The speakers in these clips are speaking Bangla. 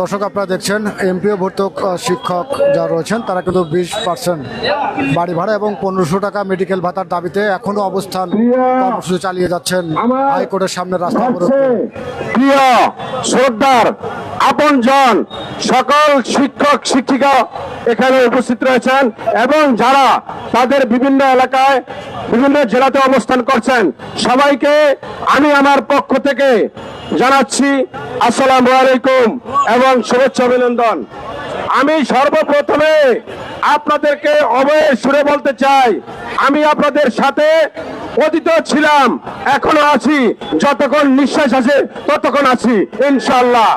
দর্শক আপনারা দেখছেন এমপিও ভর্তক শিক্ষক যারা রয়েছেন তারা কিন্তু বিশ পার্সেন্ট বাড়ি ভাড়া এবং পনেরোশো টাকা মেডিকেল ভাতার দাবিতে এখনও অবস্থান কর্মসূচি চালিয়ে যাচ্ছেন হাইকোর্টের সামনে রাস্তা প্রিয় শ্রদ্ধার আপন জন, সকল শিক্ষক, শিক্ষিকা এখানে উপস্থিত রয়েছেন এবং যারা তাদের বিভিন্ন এলাকায়, বিভিন্ন জেলাতে অবস্থান করছেন, সবাইকে আমি আমার পক্ষ থেকে জানাচ্ছি আসসালামু আলাইকুম এবং শুভেচ্ছা অভিনন্দন। আমি সর্বপ্রথমে আপনাদেরকে অবয়ে সুরে বলতে চাই। আমি আপনাদের সাথে অতীত ছিলাম, এখনও আছি। যতক্ষণ নিঃশ্বাস আছে ততক্ষণ আছি ইনশাল্লাহ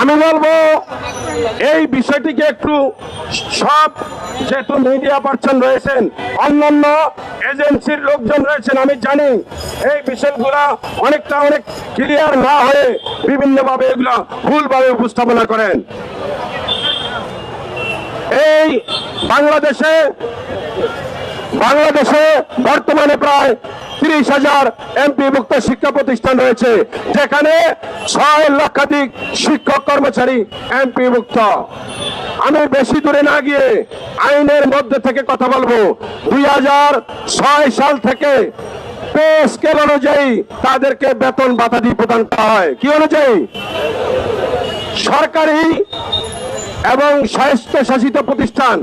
আমি বলব, এই বিষয়টিকে একটু সব যেহেতু মিডিয়া পার্সন রয়েছেন, অন্যান্য এজেন্সির লোকজন রয়েছেন, আমি জানি এই বিষয়গুলা অনেকটা অনেক ক্লিয়ার না হয়ে বিভিন্নভাবে এগুলো ভুলভাবে উপস্থাপনা করেন। এই বাংলাদেশে বাংলাদেশে বর্তমানে প্রায় তিরিশ হাজার এমপি মুক্ত শিক্ষা প্রতিষ্ঠান রয়েছে, যেখানে ছয় লক্ষাধিক শিক্ষক কর্মচারী এমপি মুক্ত। আমি বেশি দূরে না গিয়ে আইনের মধ্যে থেকে কথা বলব। দুই হাজার ছয় সাল থেকে পে স্কেল অনুযায়ী তাদেরকে বেতন ভাতা দিয়ে প্রদান করা হয়। কি অনুযায়ী? সরকারি এবং স্বায়ত্তশাসিত প্রতিষ্ঠান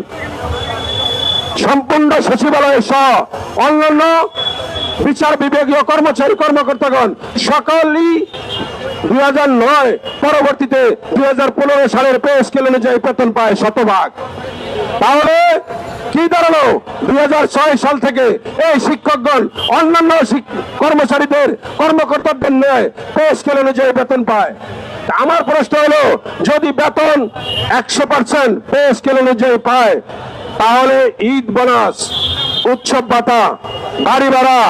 সম্পূর্ণ সচিবালয় সহ অন্যান্য বিচার বিভাগীয় কর্মচারী কর্মকর্তাগণ সকলই দুই হাজার নয়, পরবর্তীতে দুই হাজার পনেরো সালের পে স্কেল অনুযায়ী বেতন পায় শতভাগ। তাহলে কি দাঁড়াল? দুই হাজার ছয় সাল থেকে এই শিক্ষকগণ, অন্যান্য কর্মচারীদের, কর্মকর্তাদের নয় পে স্কেল অনুযায়ী বেতন পায়। আমার প্রশ্ন হলো, যদি বেতন একশো পার্সেন্ট পে স্কেল অনুযায়ী পায় তাহলে ঈদ বোনাস, উৎসব ভাতা, গাড়ি ভাড়া,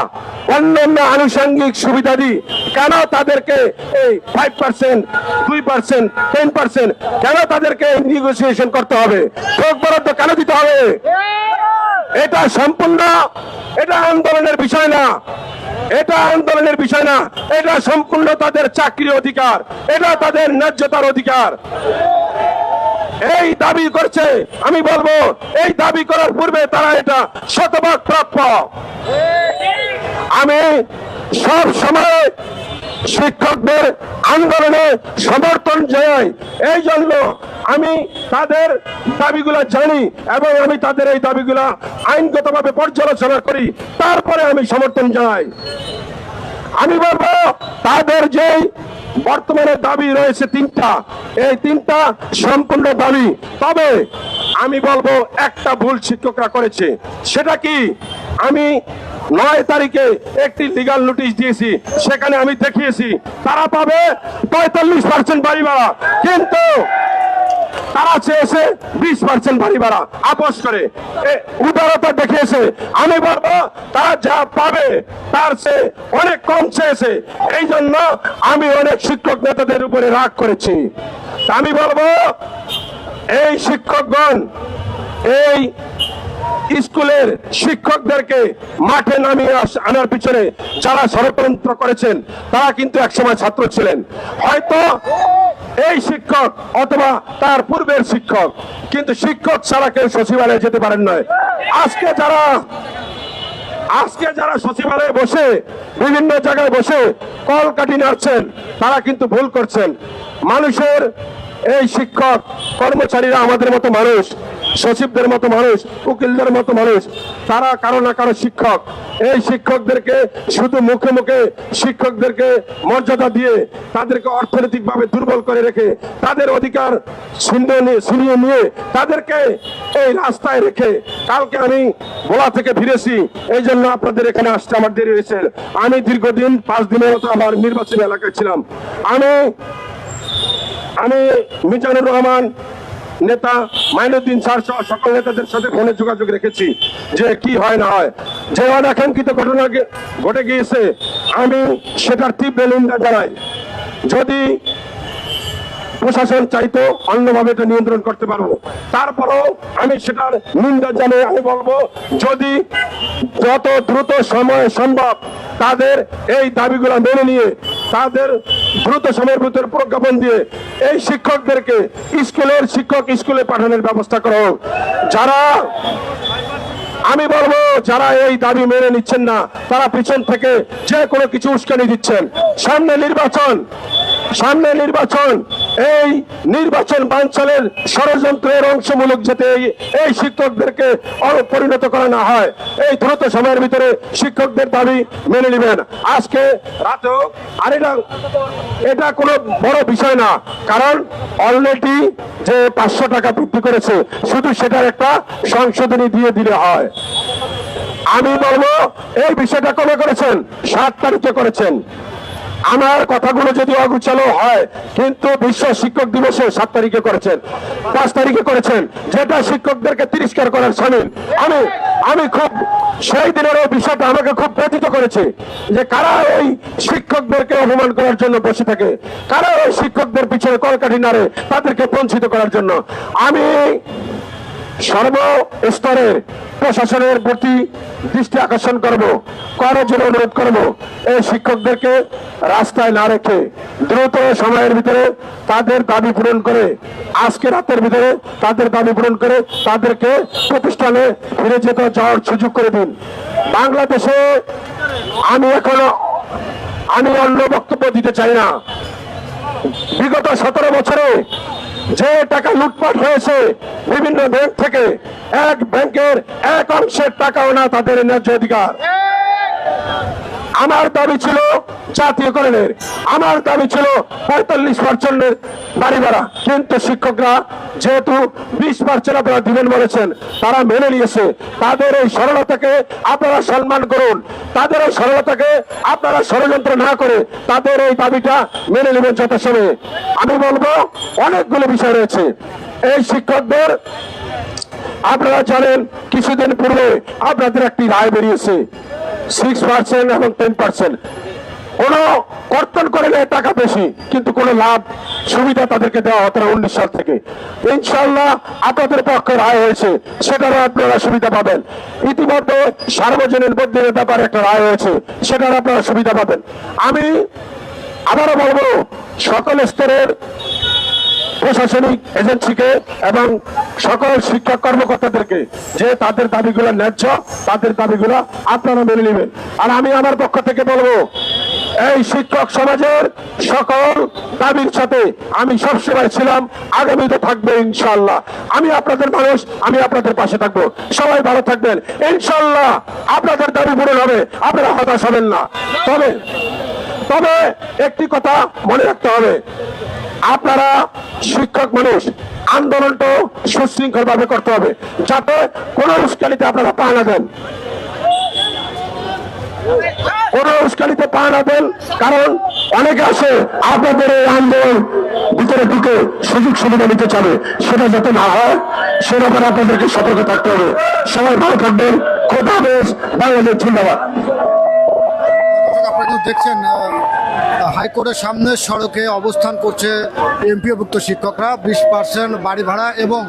অন্যান্য আনুষঙ্গিক সুবিধাদি কেন তাদেরকে এই ফাইভ পার্সেন্ট দুই পার্সেন্ট টেন পার্সেন্ট কেন তাদেরকে নেগোসিয়েশন করতে হবে? ভোগ বরাদ্দ কেন দিতে হবে? এটা সম্পূর্ণ, এটা আন্দোলনের বিষয় না। এটা আন্দোলনের বিষয় না। এটা সম্পূর্ণ তাদের চাকরি অধিকার। এটা তাদের ন্যায্যতার অধিকার। এই দাবি করছে, আমি বলব, এই দাবি করার পূর্বে তারা এটা শতভাগ প্রাপ্য। আমি সব সময় শিক্ষকদের আন্দোলনে সমর্থন জানাই। এই জন্য আমি তাদের দাবিগুলা জানি এবং আমি তাদের এই দাবিগুলা আইনগতভাবে পর্যালোচনা করি। তারপরে আমি সমর্থন জানাই। আমি বলব, তাদের যে বর্তমানে দাবি রয়েছে তিনটা। এই তিনটা সম্পূর্ণ দাবি। তবে আমি বলব, একটা ভুল শিক্ষকরা করেছে। সেটা কি? আমি নয় তারিখে একটি লিগাল নোটিশ দিয়েছি। সেখানে আমি দেখিয়েছি, তারা পাবে পঁয়তাল্লিশ পার্সেন্ট বাড়ি ভাড়া কিন্তু তারা চেয়েছে বিশ পার্সেন্ট বাড়ি ভাড়া। আপোষ করে। উদারতা দেখিয়েছে। আমি বলব, তারা যা পাবে, তার সে অনেক কম চেয়েছে। এই জন্য আমি অনেক শিক্ষক নেতাদের উপরে রাগ করেছি। আমি বলব, এই শিক্ষকগণ, এই স্কুলের শিক্ষকদেরকে মাঠে নামিয়ে আনার পিছনে যারা ষড়যন্ত্র করেছেন, তারা কিন্তু একসময় ছাত্র ছিলেন। হয়তো এই শিক্ষক অথবা তার পূর্বের শিক্ষক, কিন্তু শিক্ষক ছাড়া কেউ সচিবালয়ে যেতে পারেন নয় আজকে যারা আজকে যারা সচিবালয়ে বসে, বিভিন্ন জায়গায় বসে কল কাটি নাড়ছেন, তারা কিন্তু ভুল করছেন। মানুষের এই শিক্ষক, কর্মচারীরা আমাদের মতো মানুষ সচিবদের মতো মানুষ, উকিলদের মতো মানুষ, তারা কারও না কারও শিক্ষক। এই শিক্ষকদেরকে শুধু মুখে মুখে শিক্ষকদেরকে মর্যাদা দিয়ে তাদেরকে অর্থনৈতিকভাবে দুর্বল করে রেখে, তাদের অধিকার ছিনিয়ে নিয়ে নিয়ে তাদেরকে এই রাস্তায় রেখে কালকে আমি ভোলা থেকে ফিরেছি। এই জন্য আপনাদের এখানে আসতে আমার দেরি হয়েছে। আমি দীর্ঘদিন, পাঁচ দিনের মতো আমার নির্বাচনী এলাকায় ছিলাম। আমি আমি মিজানুর রহমান নেতা মাইনুদ্দিন স্যার সহ সকল নেতাদের সাথে ফোনে যোগাযোগ রেখেছি যে কি হয় না হয়। যে অনাকাঙ্ক্ষিত ঘটনা ঘটে গিয়েছে, আমি সেটার তীব্র নিন্দা জানাই। যদি প্রশাসন চাইতো অন্যভাবে এটা নিয়ন্ত্রণ করতে পারব, তারপরও আমি সেটার নিন্দা জানিয়ে আমি বলব, যদি যত দ্রুত সময় সম্ভব তাদের এই দাবিগুলো মেনে নিয়ে তাদের দ্রুত সময়ের ভিতরে প্রজ্ঞাপন দিয়ে এই শিক্ষকদেরকে স্কুলের শিক্ষক স্কুলে পাঠানোর ব্যবস্থা করা। যারা, আমি বলব, যারা এই দাবি মেনে নিচ্ছেন না, তারা পিছন থেকে যে কোনো কিছু উস্কানি দিচ্ছেন। সামনে নির্বাচন সামনে নির্বাচন। এই নির্বাচন বাঞ্চলের ষড়যন্ত্রের অংশমূলক যাতে এই- শিক্ষকদেরকে অ- পরিণত করা না হয়, এই দ্রুত সময়ের ভিতরে শিক্ষকদের দাবি মেনে নেবেন। আজকে রাতেও আর এটা এটা কোনো বড় বিষয় না, কারণ অলরেডি যে পাঁচশো টাকা বৃদ্ধি করেছে, শুধু সেটার একটা সংশোধনী দিয়ে দিলে হয়। আমি বলব, এই বিষয়টা কবে করেছেন? সাত তারিখে করেছেন। আমার কথাগুলো যদি অগুচালো হয়, কিন্তু বিশ্ব শিক্ষক দিবসে সাত তারিখে করেছেন। পাঁচ তারিখে করেছেন। যেটা শিক্ষকদেরকে তিরস্কার করার সামিল আমি আমি খুব, সেই দিনের বিষয়টা আমাকে খুব ব্যথিত করেছে যে কারা এই শিক্ষকদেরকে অপমান করার জন্য বসে থাকে? কারা ওই শিক্ষকদের পিছনে কলকাঠি নাড়ে তাদেরকে বঞ্চিত করার জন্য? আমি সর্বস্তরের প্রশাসনের প্রতি দৃষ্টি আকর্ষণ করব করার জন্য অনুরোধ করব, এই শিক্ষকদেরকে রাস্তায় না রেখে দ্রুত সময়ের ভিতরে তাদের দাবি পূরণ করে, আজকে রাতের ভিতরে তাদের দাবি পূরণ করে তাদেরকে প্রতিষ্ঠানে ফিরে যেতে যাওয়ার সুযোগ করে দিন। বাংলাদেশে আমি এখনও, আমি অন্য বক্তব্য দিতে চাই না। বিগত সতেরো বছরে যে টাকা লুটপাট হয়েছে বিভিন্ন ব্যাংক থেকে, এক ব্যাংকের এক অংশের টাকাও না তাদের ন্যায্য অধিকার। আমার দাবি ছিল জাতীয়করণের। আমার দাবি ছিল পঁয়তাল্লিশ পার্সেন্টের বাড়ি ভাড়া। কিন্তু শিক্ষকরা যেহেতু বিশ পার্সেন্ট আপনারা দিবেন বলেছেন, তারা মেনে নিয়েছে। তাদের এই সরলতাকে আপনারা সম্মান করুন। তাদের এই সরলতাকে আপনারা ষড়যন্ত্র না করে তাদের এই দাবিটা মেনে নেবেন যথাসময়ে। আমি বলব, অনেকগুলো বিষয় রয়েছে। এই শিক্ষকদের আপনারা জানেন, কিছুদিন পূর্বে আপনাদের একটি রায় বেরিয়েছে। সিক্স পার্সেন্ট এবং টেন পার্সেন্ট কোন কর্তন করে নেয় টাকা বেশি, কিন্তু কোনো লাভ, সুবিধা তাদেরকে দেওয়া হতো না উনিশ সাল থেকে। ইনশাল্লাহ আপনাদের পক্ষে রায় হয়েছে, সেটারও আপনারা সুবিধা পাবেন। ইতিমধ্যে সার্বজনীন বদ্ধের ব্যাপারে একটা রায় হয়েছে সেটার আপনারা সুবিধা পাবেন। আমি আবারও বলব, সকল স্তরের প্রশাসনিক এজেন্সিকে এবং সকল শিক্ষক কর্মকর্তাদেরকে যে তাদের দাবিগুলো ন্যায্য, তাদের দাবিগুলো আপনারা মেনে নেবেন। আর আমি আমার পক্ষ থেকে বলব, এই শিক্ষক সমাজের সকল দাবির সাথে আমি সবসময় ছিলাম, আগামীতে থাকবে ইনশাল্লাহ আমি আপনাদের মানুষ, আমি আপনাদের পাশে থাকব। সবাই ভালো থাকবেন। ইনশাল্লাহ আপনাদের দাবি পূরণ হবে, আপনারা হতাশ হবেন না। তবে তবে একটি কথা মনে রাখতে হবে। আপনারা শিক্ষক মানুষ আন্দোলনটা সুশৃঙ্খল ভাবে করতে হবে, যাতে কোন উস্কানিতে আপনারা পা না দেন। কোন উস্কানিতে পা না দেন, কারণ অনেকে আছে, আপনাদের এই আন্দোলন ভিতরে ঢুকে সুযোগ সুবিধা নিতে চাবে। সেটা যাতে না হয় সে ব্যাপারে আপনাদেরকে সতর্ক থাকতে হবে। সবাই ভালো থাকবেন। খোদা হাফেজ। বাংলাদেশ কিন্তু দেখছেন হাইকোর্টের সামনে সড়কে অবস্থান করছে এমপিওভুক্ত শিক্ষকরা বিশ পার্সেন্ট বাড়ি ভাড়া এবং